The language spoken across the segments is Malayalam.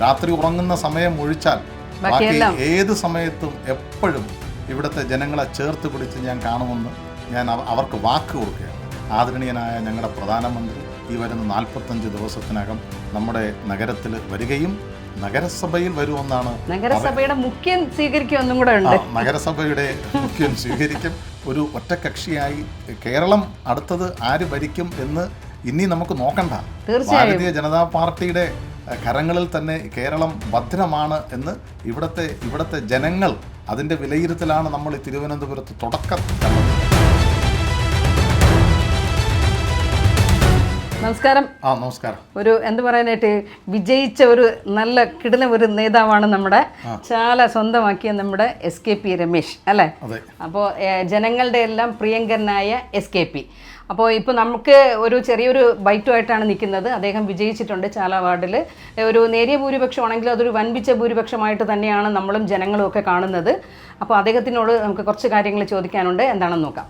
രാത്രി ഉറങ്ങുന്ന സമയം ഒഴിച്ചാൽ ബാക്കി. ഏത് സമയത്തും എപ്പോഴും ഇവിടുത്തെ ജനങ്ങളെ ചേർത്ത് പിടിച്ച് ഞാൻ കാണുമെന്ന് ഞാൻ അവർക്ക് വാക്ക് കൊടുക്കുകയാണ് ആദരണീയനായ ഞങ്ങളുടെ പ്രധാനമന്ത്രി ഈ വരുന്ന നാൽപ്പത്തഞ്ച് ദിവസത്തിനകം നമ്മുടെ നഗരത്തിൽ വരികയും നഗരസഭയിൽ വരുമെന്നാണ് നഗരസഭയുടെ മുഖ്യം സ്വീകരിക്കും കൂടെ ഉണ്ട് നഗരസഭയുടെ മുഖ്യം സ്വീകരിക്കും ഒരു ഒറ്റക്കക്ഷിയായി കേരളം അടുത്തത് ആര് ഭരിക്കും എന്ന് ഇനി നമുക്ക് നോക്കണ്ട. ഭാരതീയ ജനതാ പാർട്ടിയുടെ കരങ്ങളിൽ തന്നെ കേരളം ഭദ്രമാണ് എന്ന് ഇവിടുത്തെ ഇവിടുത്തെ ജനങ്ങൾ അതിന്റെ വിലയിരുത്തലാണ് നമ്മൾ ഈ തിരുവനന്തപുരത്ത് തുടക്കം കണ്ടത്. നമസ്കാരം. ആ നമസ്കാരം. ഒരു എന്ത് പറയാനായിട്ട് വിജയിച്ച ഒരു നല്ല കിടന്ന ഒരു നേതാവാണ് നമ്മുടെ ചാല സ്വന്തമാക്കിയ നമ്മുടെ എസ് കെ പി രമേശ് അല്ലേ? അപ്പോ അപ്പോൾ ജനങ്ങളുടെ എല്ലാം പ്രിയങ്കരനായ എസ് കെ പി അപ്പോൾ ഇപ്പോൾ നമുക്ക് ഒരു ചെറിയൊരു ബൈറ്റുമായിട്ടാണ് നിൽക്കുന്നത്. അദ്ദേഹം വിജയിച്ചിട്ടുണ്ട് ചാല വാർഡിൽ ഒരു നേരിയ ഭൂരിപക്ഷമാണെങ്കിലും അതൊരു വൻപിച്ച ഭൂരിപക്ഷമായിട്ട് തന്നെയാണ് നമ്മളും ജനങ്ങളും ഒക്കെ കാണുന്നത്. അപ്പോൾ അദ്ദേഹത്തിനോട് നമുക്ക് കുറച്ച് കാര്യങ്ങൾ ചോദിക്കാനുണ്ട്. എന്താണെന്ന് നോക്കാം.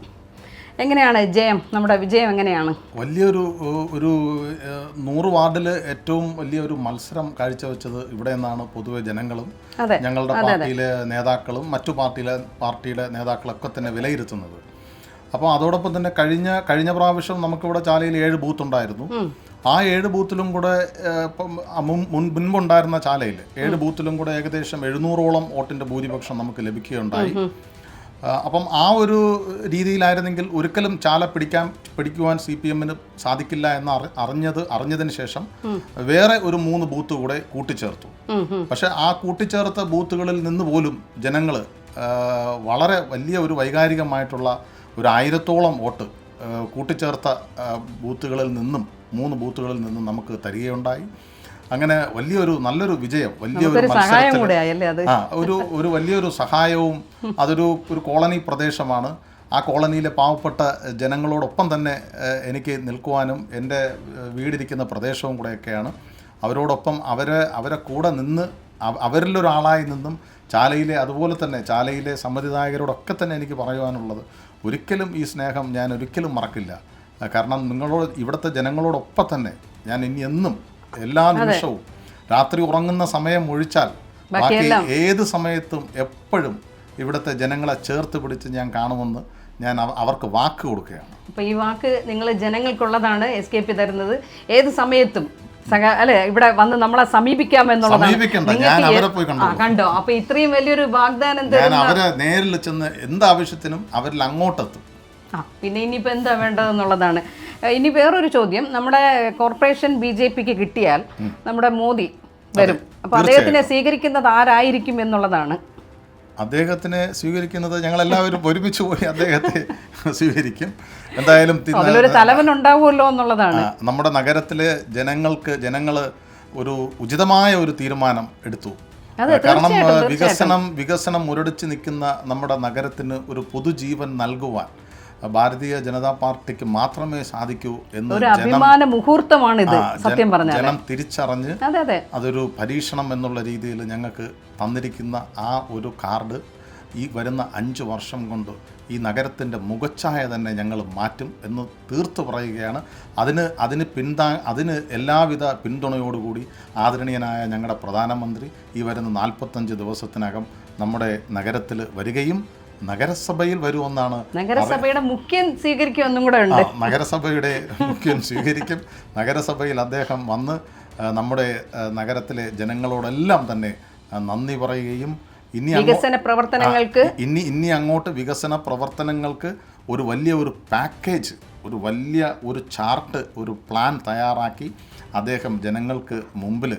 എങ്ങനെയാണ് ജയം? നമ്മുടെ വിജയം എങ്ങനെയാണ്? വലിയൊരു ഒരു നൂറ് വാർഡിൽ ഏറ്റവും വലിയൊരു മത്സരം കാഴ്ചവെച്ചത് ഇവിടെ നിന്നാണ് പൊതുവെ ജനങ്ങളും ഞങ്ങളുടെ പാർട്ടിയിലെ നേതാക്കളും മറ്റു പാർട്ടിയിലെ പാർട്ടിയുടെ നേതാക്കളൊക്കെ തന്നെ വിലയിരുത്തുന്നത്. അപ്പോൾ അതോടൊപ്പം തന്നെ കഴിഞ്ഞ കഴിഞ്ഞ പ്രാവശ്യം നമുക്കിവിടെ ചാലയിൽ ഏഴ് ബൂത്ത് ഉണ്ടായിരുന്നു ആ ഏഴ് ബൂത്തിലും കൂടെ മുൻപുണ്ടായിരുന്ന ചാലയിൽ ഏഴ് ബൂത്തിലും കൂടെ ഏകദേശം എഴുന്നൂറോളം വോട്ടിന്റെ ഭൂരിപക്ഷം നമുക്ക് ലഭിക്കുകയുണ്ടായി. അപ്പം ആ ഒരു രീതിയിലായിരുന്നെങ്കിൽ ഒരിക്കലും ചാല പിടിക്കാൻ പിടിക്കുവാൻ സി പി എമ്മിന് സാധിക്കില്ല എന്ന് അറി- അറിഞ്ഞത് അറിഞ്ഞതിന് ശേഷം വേറെ ഒരു മൂന്ന് ബൂത്ത് കൂടെ കൂട്ടിച്ചേർത്തു. പക്ഷെ ആ കൂട്ടിച്ചേർത്ത ബൂത്തുകളിൽ നിന്ന് പോലും ജനങ്ങൾ വളരെ വലിയ ഒരു വൈകാരികമായിട്ടുള്ള ഒരു ആയിരത്തോളം വോട്ട് കൂട്ടിച്ചേർത്ത ബൂത്തുകളിൽ നിന്നും മൂന്ന് ബൂത്തുകളിൽ നിന്നും നമുക്ക് തരികയുണ്ടായി. അങ്ങനെ വലിയൊരു നല്ലൊരു വിജയം വലിയൊരു ഒരു മത്സരത്തിൽ ആ ഒരു ഒരു വലിയൊരു സഹായവും അതൊരു ഒരു കോളനി പ്രദേശമാണ്. ആ കോളനിയിലെ പാവപ്പെട്ട ജനങ്ങളോടൊപ്പം തന്നെ എനിക്ക് നിൽക്കുവാനും എന്റെ വീടിരിക്കുന്ന പ്രദേശവും കൂടെയൊക്കെയാണ്. അവരോടൊപ്പം അവരെ അവരെ കൂടെ നിന്ന് അവ- അവരിലൊരാളായി നിന്നും ചാലയിലെ അതുപോലെ തന്നെ ചാലയിലെ സമ്മതിദായകരോടൊക്കെ തന്നെ എനിക്ക് പറയുവാനുള്ളത്. ഒരിക്കലും ഈ സ്നേഹം ഞാൻ ഒരിക്കലും മറക്കില്ല. കാരണം നിങ്ങളോട് ഇവിടുത്തെ ജനങ്ങളോടൊപ്പം തന്നെ ഞാൻ ഇനി എന്നും എല്ലാ നിമിഷവും. രാത്രി ഉറങ്ങുന്ന സമയം ഒഴിച്ചാൽ ബാക്കി ഏത് സമയത്തും എപ്പോഴും ഇവിടുത്തെ ജനങ്ങളെ ചേർത്ത് പിടിച്ച് ഞാൻ കാണുമെന്ന് ഞാൻ അവർക്ക് വാക്ക് കൊടുക്കുകയാണ്. അപ്പോൾ ഈ വാക്ക് നിങ്ങൾ ജനങ്ങൾക്കുള്ളതാണ് എസ് കെ പി തരുന്നത് ഏത് സമയത്തും സഹ അല്ലെ ഇവിടെ വന്ന് നമ്മളെ സമീപിക്കാമെന്നുള്ളതാണ്. കണ്ടോ? അപ്പൊ ഇത്രയും വലിയൊരു വാഗ്ദാനം അവരെ നേരിൽ ചെന്ന് എന്താവശ്യത്തിനും അവരിൽ അങ്ങോട്ടെത്തും. ആ പിന്നെ ഇനിയിപ്പോൾ എന്താ വേണ്ടതെന്നുള്ളതാണ്. ഇനി വേറൊരു ചോദ്യം. നമ്മുടെ കോർപ്പറേഷൻ ബി ജെ പിക്ക് കിട്ടിയാൽ നമ്മുടെ മോദി വരും. അപ്പോൾ അദ്ദേഹത്തിനെ സ്വീകരിക്കുന്നത് ആരായിരിക്കും എന്നുള്ളതാണ്. അദ്ദേഹത്തിനെ സ്വീകരിക്കുന്നത് ഞങ്ങൾ എല്ലാവരും ഒരുമിച്ച് പോയി അദ്ദേഹത്തെ സ്വീകരിക്കും. എന്തായാലും തലവൻ ഉണ്ടാവുമല്ലോ എന്നുള്ളതാണ്. നമ്മുടെ നഗരത്തിലെ ജനങ്ങൾക്ക് ജനങ്ങൾ ഒരു ഉചിതമായ ഒരു തീരുമാനം എടുത്തു. കാരണം വികസനം വികസനം മുരടിച്ച് നിൽക്കുന്ന നമ്മുടെ നഗരത്തിന് ഒരു പൊതുജീവൻ നൽകുവാൻ ഭാരതീയ ജനതാ പാർട്ടിക്ക് മാത്രമേ സാധിക്കൂ എന്ന് അഭിമാന മുഹൂർത്തമാണിത് ആ, സത്യം പറഞ്ഞാൽ ജനം തിരിച്ചറിഞ്ഞ് അതെ അതെ. അതൊരു പരീക്ഷണം എന്നുള്ള രീതിയിൽ ഞങ്ങൾക്ക് തന്നിരിക്കുന്ന ആ ഒരു കാർഡ് ഈ വരുന്ന അഞ്ച് വർഷം കൊണ്ട് ഈ നഗരത്തിന്റെ മുഖച്ഛായ തന്നെ ഞങ്ങൾ മാറ്റും എന്ന് തീർത്തു പറയുകയാണ്. അതിന് അതിന് പിന്താ അതിന് എല്ലാവിധ പിന്തുണയോടുകൂടി ആദരണീയനായ ഞങ്ങളുടെ പ്രധാനമന്ത്രി ഈ വരുന്ന നാൽപ്പത്തഞ്ച് ദിവസത്തിനകം നമ്മുടെ നഗരത്തിൽ വരികയും നഗരസഭയിൽ വരുമെന്നാണ് നഗരസഭയുടെ മുഖ്യൻ സ്വീകരിക്കും കൂടെ ഉണ്ട്. നഗരസഭയുടെ മുഖ്യൻ സ്വീകരിക്കും. നഗരസഭയിൽ അദ്ദേഹം വന്ന് നമ്മുടെ നഗരത്തിലെ ജനങ്ങളോടെല്ലാം തന്നെ നന്ദി പറയുകയും ഇനി വികസന പ്രവർത്തനങ്ങൾക്ക് ഇനി ഇനി അങ്ങോട്ട് വികസന പ്രവർത്തനങ്ങൾക്ക് ഒരു വലിയ ഒരു പാക്കേജ് ഒരു വലിയ ഒരു ചാർട്ട് ഒരു പ്ലാൻ തയ്യാറാക്കി അദ്ദേഹം ജനങ്ങൾക്ക് മുമ്പിൽ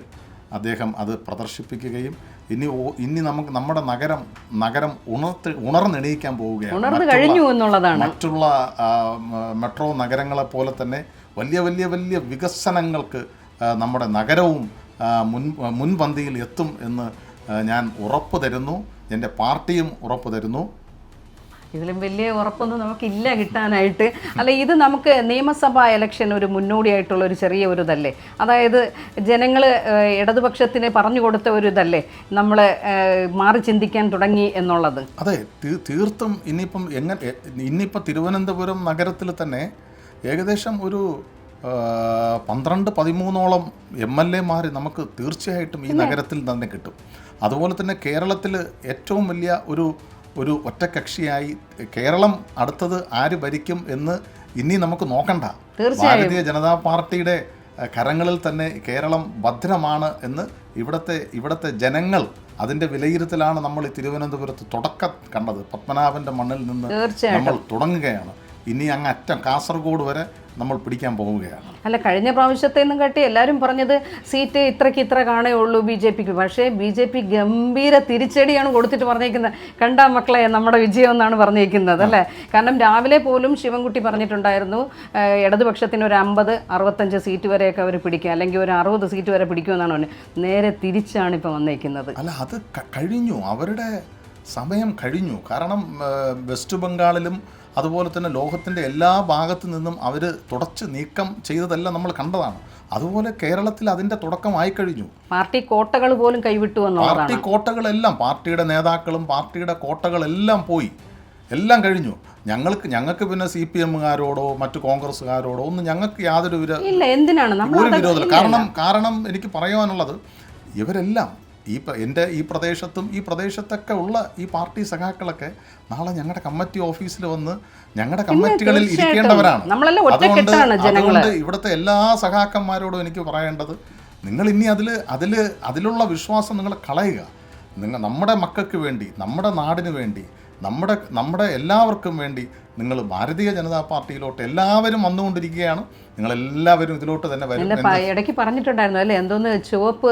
അദ്ദേഹം അത് പ്രദർശിപ്പിക്കുകയും ഇനി ഇനി നമുക്ക് നമ്മുടെ നഗരം നഗരം ഉണർത്ത് ഉണർന്നെണീക്കാൻ പോവുകയാണ്. ഉണർന്നു കഴിഞ്ഞു എന്നുള്ളതാണ്. മറ്റുള്ള മെട്രോ നഗരങ്ങളെ പോലെ തന്നെ വലിയ വലിയ വലിയ വികസനങ്ങൾക്ക് നമ്മുടെ നഗരവും മുൻ മുൻപന്തിയിൽ എത്തും എന്ന് ഞാൻ ഉറപ്പ് തരുന്നു. എന്റെ പാർട്ടിയും ഉറപ്പ് തരുന്നു. ഇതിലും വലിയ ഉറപ്പൊന്നും നമുക്കില്ല കിട്ടാനായിട്ട്. അല്ല ഇത് നമുക്ക് നിയമസഭാ ഇലക്ഷൻ ഒരു മുന്നോടിയായിട്ടുള്ള ഒരു ചെറിയ ഒരു ഇതല്ലേ? അതായത് ജനങ്ങൾ ഇടതുപക്ഷത്തിന് പറഞ്ഞു കൊടുത്ത ഒരു ഇതല്ലേ? നമ്മൾ മാറി ചിന്തിക്കാൻ തുടങ്ങി എന്നുള്ളത്. അതെ തീർത്തും ഇനിയിപ്പം എങ്ങനെ ഇനിയിപ്പോൾ തിരുവനന്തപുരം നഗരത്തിൽ തന്നെ ഏകദേശം ഒരു പന്ത്രണ്ട് പതിമൂന്നോളം എം എൽ എമാർ നമുക്ക് തീർച്ചയായിട്ടും ഈ നഗരത്തിൽ തന്നെ കിട്ടും. അതുപോലെ തന്നെ കേരളത്തിൽ ഏറ്റവും വലിയ ഒരു ഒരു ഒറ്റക്കക്ഷിയായി കേരളം അടുത്തത് ആര് ഭരിക്കും എന്ന് ഇനി നമുക്ക് നോക്കണ്ട. ഭാരതീയ ജനതാ പാർട്ടിയുടെ കരങ്ങളിൽ തന്നെ കേരളം ഭദ്രമാണ് എന്ന് ഇവിടുത്തെ ഇവിടുത്തെ ജനങ്ങൾ അതിന്റെ വിലയിരുത്തലാണ് നമ്മൾ ഈ തിരുവനന്തപുരത്ത് തുടക്കം കണ്ടത്. പത്മനാഭന്റെ മണ്ണിൽ നിന്ന് നമ്മൾ തുടങ്ങുകയാണ്. ഇനി അങ്ങ് അറ്റം കാസർഗോഡ് വരെ നമ്മൾ പിടിക്കാൻ പോവുകയാണ്. അല്ല കഴിഞ്ഞ പ്രാവശ്യത്തെ നിന്നും കട്ടി എല്ലാവരും പറഞ്ഞത് സീറ്റ് ഇത്രയ്ക്ക് ഇത്ര കാണേ ഉള്ളൂ ബി ജെ പിക്ക്. പക്ഷേ ബി ജെ പി ഗംഭീര തിരിച്ചടിയാണ് കൊടുത്തിട്ട് പറഞ്ഞേക്കുന്നത്. കണ്ടാ മക്കളെ നമ്മുടെ വിജയം എന്നാണ് പറഞ്ഞേക്കുന്നത് അല്ലേ? കാരണം രാവിലെ പോലും ശിവൻകുട്ടി പറഞ്ഞിട്ടുണ്ടായിരുന്നു ഇടതുപക്ഷത്തിന് ഒരു അമ്പത് അറുപത്തഞ്ച് സീറ്റ് വരെയൊക്കെ അവർ പിടിക്കുക. അല്ലെങ്കിൽ ഒരു അറുപത് സീറ്റ് വരെ പിടിക്കുമെന്നാണ് പറഞ്ഞത്. നേരെ തിരിച്ചാണ് ഇപ്പോൾ വന്നേക്കുന്നത്. അല്ല അത് കഴിഞ്ഞു. അവരുടെ സമയം കഴിഞ്ഞു. കാരണം വെസ്റ്റ് ബംഗാളിലും അതുപോലെ തന്നെ ലോകത്തിന്റെ എല്ലാ ഭാഗത്തു നിന്നും അവർ തുടച്ച് നീക്കം ചെയ്തതെല്ലാം നമ്മൾ കണ്ടതാണ്. അതുപോലെ കേരളത്തിൽ അതിന്റെ തുടക്കമായി കഴിഞ്ഞു. പാർട്ടി കോട്ടകൾ പോലും കൈവിട്ടു പാർട്ടി കോട്ടകളെല്ലാം പാർട്ടിയുടെ നേതാക്കളും പാർട്ടിയുടെ കോട്ടകളെല്ലാം പോയി. എല്ലാം കഴിഞ്ഞു. ഞങ്ങൾക്ക് ഞങ്ങൾക്ക് പിന്നെ സി പി എമ്മുകാരോടോ മറ്റു കോൺഗ്രസ്സുകാരോടോ ഒന്നും ഞങ്ങൾക്ക് യാതൊരു വിര ഇല്ല എന്തിനാണ്? നമ്മൾ ഒരു വിരോധമില്ല. കാരണം കാരണം എനിക്ക് പറയുവാനുള്ളത് ഇവരെല്ലാം ഈ എന്റെ ഈ പ്രദേശത്തും ഈ പ്രദേശത്തൊക്കെ ഉള്ള ഈ പാർട്ടി സഖാക്കളൊക്കെ നാളെ ഞങ്ങളുടെ കമ്മിറ്റി ഓഫീസിൽ വന്ന് ഞങ്ങളുടെ കമ്മിറ്റികളിൽ ഇരിക്കേണ്ടവരാണ്. അതുകൊണ്ട്. അതുകൊണ്ട് ഇവിടുത്തെ എല്ലാ സഖാക്കന്മാരോടും എനിക്ക് പറയേണ്ടത് നിങ്ങൾ ഇനി അതിൽ അതിൽ അതിലുള്ള വിശ്വാസം നിങ്ങൾ കളയുക. നിങ്ങൾ നമ്മുടെ മക്കൾക്ക് വേണ്ടി നമ്മുടെ നാടിന് വേണ്ടി നമ്മുടെ നമ്മുടെ എല്ലാവർക്കും വേണ്ടി നിങ്ങൾ ഭാരതീയ ജനതാ പാർട്ടിയിലോട്ട് എല്ലാവരും വന്നുകൊണ്ടിരിക്കുകയാണ്. നിങ്ങൾ എല്ലാവരും ഇതിലോട്ട് തന്നെ വരും ഇടയ്ക്ക് പറഞ്ഞിട്ടുണ്ടായിരുന്നു അല്ലേ? എന്തോന്ന് ചുവപ്പ്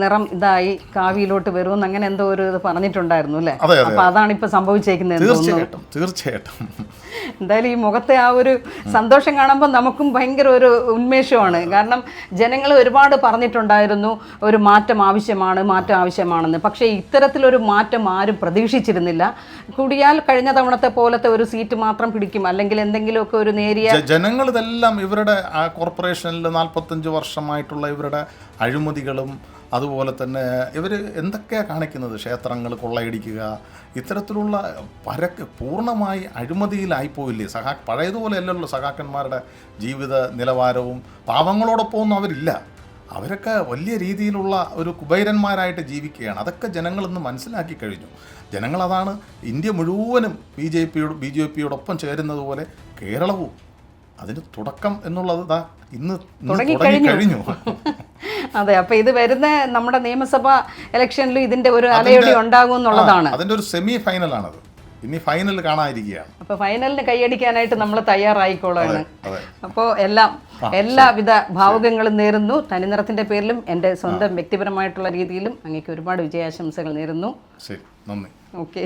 നിറം ഇതായി കാവിയിലോട്ട് വരുമെന്ന് അങ്ങനെ എന്തോ ഒരു ഇത് പറഞ്ഞിട്ടുണ്ടായിരുന്നു അല്ലേ? അപ്പൊ അതാണ് ഇപ്പൊ സംഭവിച്ചേക്കുന്നത് തീർച്ചയായിട്ടും തീർച്ചയായിട്ടും. എന്തായാലും ഈ മുഖത്തെ ആ ഒരു സന്തോഷം കാണുമ്പോൾ നമുക്കും ഭയങ്കര ഒരു ഉന്മേഷമാണ്. കാരണം ജനങ്ങൾ ഒരുപാട് പറഞ്ഞിട്ടുണ്ടായിരുന്നു ഒരു മാറ്റം ആവശ്യമാണ് മാറ്റം ആവശ്യമാണെന്ന്. പക്ഷേ ഇത്തരത്തിലൊരു മാറ്റം ആരും പ്രതീക്ഷിച്ചിരുന്നില്ല. കൂടിയാൽ കഴിഞ്ഞ തവണത്തെ പോലത്തെ ഒരു സീറ്റ് മാത്രം പിടിക്കും. അല്ലെങ്കിൽ എന്തെങ്കിലുമൊക്കെ ഒരു നേരിയ ജനങ്ങൾ ഇതെല്ലാം ഇവരുടെ ആ കോർപ്പറേഷനിൽ നാൽപ്പത്തഞ്ച് വർഷമായിട്ടുള്ള ഇവരുടെ അഴിമതികളും അതുപോലെ തന്നെ ഇവർ എന്തൊക്കെയാണ് കാണിക്കുന്നത്? ക്ഷേത്രങ്ങൾ കൊള്ളയടിക്കുക. ഇത്തരത്തിലുള്ള പരക്ക് പൂർണമായി അഴിമതിയിലായിപ്പോയില്ലേ സഹാ പഴയതുപോലെ അല്ലല്ലോ സഹാക്കന്മാരുടെ ജീവിത നിലവാരവും. പാവങ്ങളോടൊപ്പമൊന്നും അവരില്ല. അവരൊക്കെ വലിയ രീതിയിലുള്ള ഒരു കുബൈരന്മാരായിട്ട് ജീവിക്കുകയാണ്. അതൊക്കെ ജനങ്ങൾ ഇന്ന് മനസ്സിലാക്കി കഴിഞ്ഞു. ജനങ്ങളതാണ് ഇന്ത്യ മുഴുവനും ബി ജെ പിയോട് ബി ജെ പിയോടൊപ്പം ചേരുന്നത് പോലെ കേരളവും അതിന് തുടക്കം എന്നുള്ളത് ഇതാ ഇന്ന്. തുടങ്ങിക്കഴിഞ്ഞു അതെ അപ്പൊ ഇത് വരുന്ന നമ്മുടെ നിയമസഭാ ഇലക്ഷനിലും ഇതിന്റെ ഒരു അലയൊടി ഉണ്ടാകും എന്നുള്ളതാണ്. അതിന്റെ ഒരു സെമി ഫൈനലാണത് ഇനി ഫൈനൽ കാണാതിരിക്കുകയാണ്. അപ്പൊ ഫൈനലിന് കൈയടിക്കാനായിട്ട് നമ്മൾ തയ്യാറായിക്കോളാണ് അപ്പോൾ എല്ലാം എല്ലാവിധ ഭാവുകങ്ങളും നേരുന്നു. തനിനിറത്തിന്റെ പേരിലും എന്റെ സ്വന്തം വ്യക്തിപരമായിട്ടുള്ള രീതിയിലും അങ്ങേക്ക് ഒരുപാട് വിജയാശംസകൾ നേരുന്നു. ശരി. നന്ദി. ഓക്കെ.